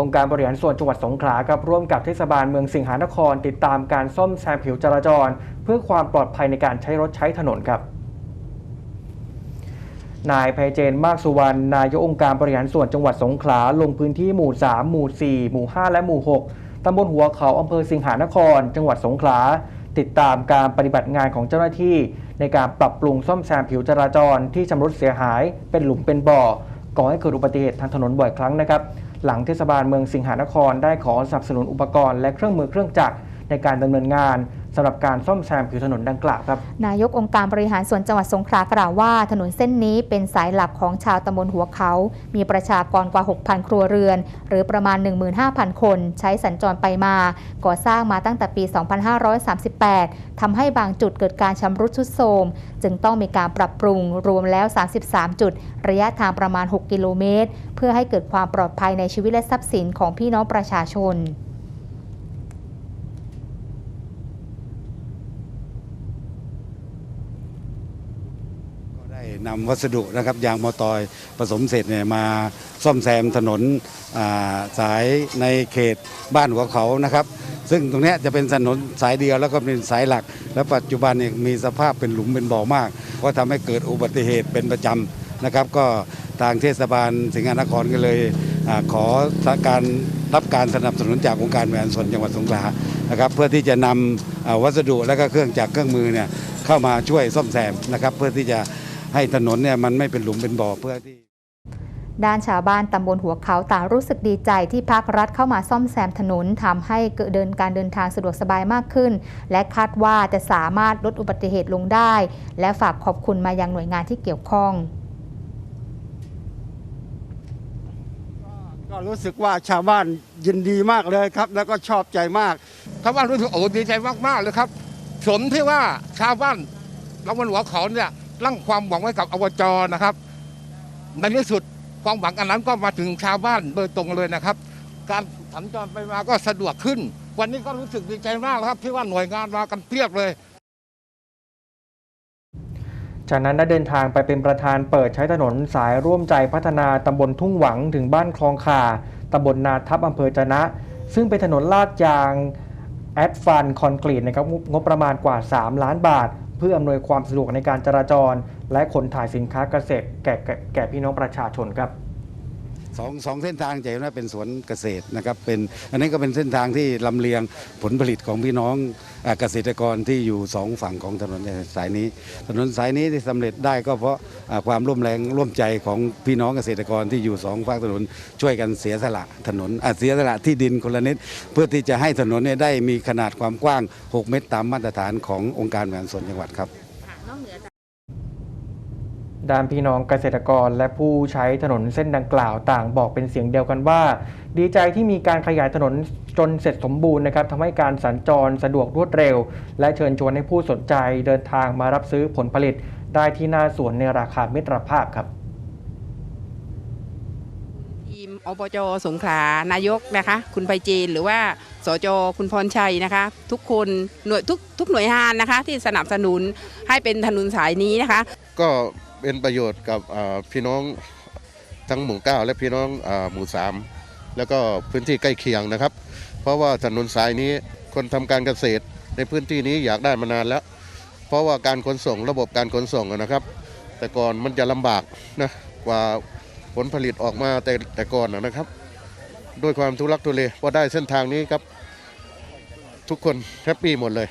องค์การบริหารส่วนจังหวัดสงขลากับร่วมกับเทศบาลเมืองสิงหานคร ติดตามการซ่อมแซมผิวจราจร เพื่อความปลอดภัยในการใช้รถใช้ถนนครับนายไพเจนมากสุวรรณนายกองค์การบริหารส่วนจังหวัดสงขลาลงพื้นที่หมู่ 3 หมู่ 4 หมู่ 5 และหมู่ 6 ตำบลหัวเขาอำเภอสิงหานคร จังหวัดสงขลา ติดตามการปฏิบัติงานของเจ้าหน้าที่ ในการปรับปรุงซ่อมแซมผิวจราจรที่ชำรุดเสียหาย เป็นหลุมเป็นบ่อก่อให้เกิดอุบัติเหตุทางถนนบ่อยครั้งนะครับ หลังเทศบาลเมืองสิงหานครได้ขอสนับสนุนอุปกรณ์และเครื่องมือเครื่องจักรในการดำเนินงาน สำหรับการซ่อมแซมผิวถนนดังกล่าวครับ นายกองค์การบริหารส่วนจังหวัดสงขลากล่าวว่า ถนนเส้นนี้เป็นสายหลักของชาวตำบลหัวเขา มีประชากรกว่า 6,000 ครัวเรือน หรือประมาณ 15,000 คน ใช้สัญจรไปมา ก่อสร้างมาตั้งแต่ปี 2538ทำให้บางจุดเกิดการชำรุดทรุดโทรมจึงต้องมีการปรับปรุงรวมแล้ว 33 จุด ระยะทางประมาณ 6 กิโลเมตร เพื่อให้เกิดความปลอดภัยในชีวิตและทรัพย์สินของพี่น้องประชาชน ได้นำวัสดุนะครับยางมอตอยผสมเสร็จเนี่ยมาซ่อมแซมถนนาสายในเขตบ้านหัวเขานะครับ ซึ่งตรงนี้จะเป็นถนนสายเดียวแล้วก็เป็นสายหลัก และปัจจุบันเนี่ยมีสภาพเป็นหลุมเป็นบ่อมาก ก็ทำให้เกิดอุบัติเหตุเป็นประจำนะครับ ก็ทางเทศบาลสิงห์นครก็เลยอขอการรับการสนับสนุนจากองค์การบริหารส่วนจังหวัดสงขลานะครับเพื่อที่จะนำอ่าวัสดุและก็เครื่องจักรเครื่องมือเนี่ยเข้ามาช่วยซ่อมแซมนะครับเพื่อที่จะ ให้ถนนเนี่ยมันไม่เป็นหลุมเป็นบ่อเพื่อที่ด้านชาวบ้านตำบลหัวเขาต่างรู้สึกดีใจที่ภาครัฐเข้ามาซ่อมแซมถนนทำให้เกิดเดินการเดินทางสะดวกสบายมากขึ้น และคาดว่าจะสามารถลดอุบัติเหตุลงได้ และฝากขอบคุณมายังหน่วยงานที่เกี่ยวข้อง ก็รู้สึกว่าชาวบ้านยินดีมากเลยครับ แล้วก็ชอบใจมากชาวบ้านรู้สึกโอ้ดีใจมากๆเลยครับ สมที่ว่าชาวบ้านเราบนหัวเขาเนี่ย ตั้งความหวังไว้กับอบจนะครับ ในที่สุดความหวังอันนั้นก็มาถึงชาวบ้านโดยตรงเลยนะครับ การสัญจรไปมาก็สะดวกขึ้น วันนี้ก็รู้สึกดีใจมากครับที่ว่าหน่วยงานมากันเพียบเลยจากนั้นได้เดินทางไปเป็นประธานเปิดใช้ถนนสายร่วมใจพัฒนาตำบลทุ่งหวังถึงบ้านคลองขาตำบลนาทับอำเภอจะนะ ซึ่งเป็นถนนลาดยางแอดฟันคอนกรีตนะครับงบงบประมาณกว่า 3 ล้านบาท เพื่ออำนวยความสะดวกในการจราจร และขนถ่ายสินค้าเกษตรแก่แก่แก่พี่น้องประชาชนครับ สองสองเส้นทางจะเห็นว่าเป็นสวนเกษตรนะครับเป็นอันนี้ก็เป็นเส้นทางที่ลำเลียงผลผลิตของพี่น้องเกษตรกรที่อยู่สองฝั่งของถนนสายนี้ ถนนสายนี้ที่สำเร็จได้ก็เพราะความร่วมแรงร่วมใจของพี่น้องเกษตรกรที่อยู่สองฝั่งถนนช่วยกันเสียสละถนนเสียสละที่ดินคนละนิดเพื่อที่จะให้ถนนเนี่ยได้มีขนาดความกว้าง 6 เมตรตามมาตรฐานขององค์การบริหารส่วนจังหวัดครับ ด้านพี่น้องเกษตรกรและผู้ใช้ถนนเส้นดังกล่าวต่างบอกเป็นเสียงเดียวกันว่า ดีใจที่มีการขยายถนนจนเสร็จสมบูรณ์นะครับทำให้การสัญจรสะดวกรวดเร็ว และเชิญชวนให้ผู้สนใจเดินทางมารับซื้อผลผลิต ได้ที่หน้าสวนในราคามิตรภาพครับทีมอบจสงขลานายกนะคะ คุณไพจีนหรือว่าสจคุณพรชัยนะคะ ทุกคนหน่วยทุกทุกหน่วยงานนะคะ ที่สนับสนุนให้เป็นถนนสายนี้นะคะ ก็ เป็นประโยชน์กับพี่น้องทั้งหมู่เก้าและพี่น้องอหมู่สามแล้วก็พื้นที่ใกล้เคียงนะครับ เพราะว่าถนนสายนี้คนทำการเกษตรในพื้นที่นี้อยากได้มานานแล้ว เพราะว่าการขนส่งระบบการขนส่งนะครับ แต่ก่อนมันจะลำบากนะกว่าผลผลิตออกมาแต่แต่ก่อนนะครับ ด้วยความทุลักทุเลพอได้เส้นทางนี้ครับ ทุกคนแฮปปี้หมดเลย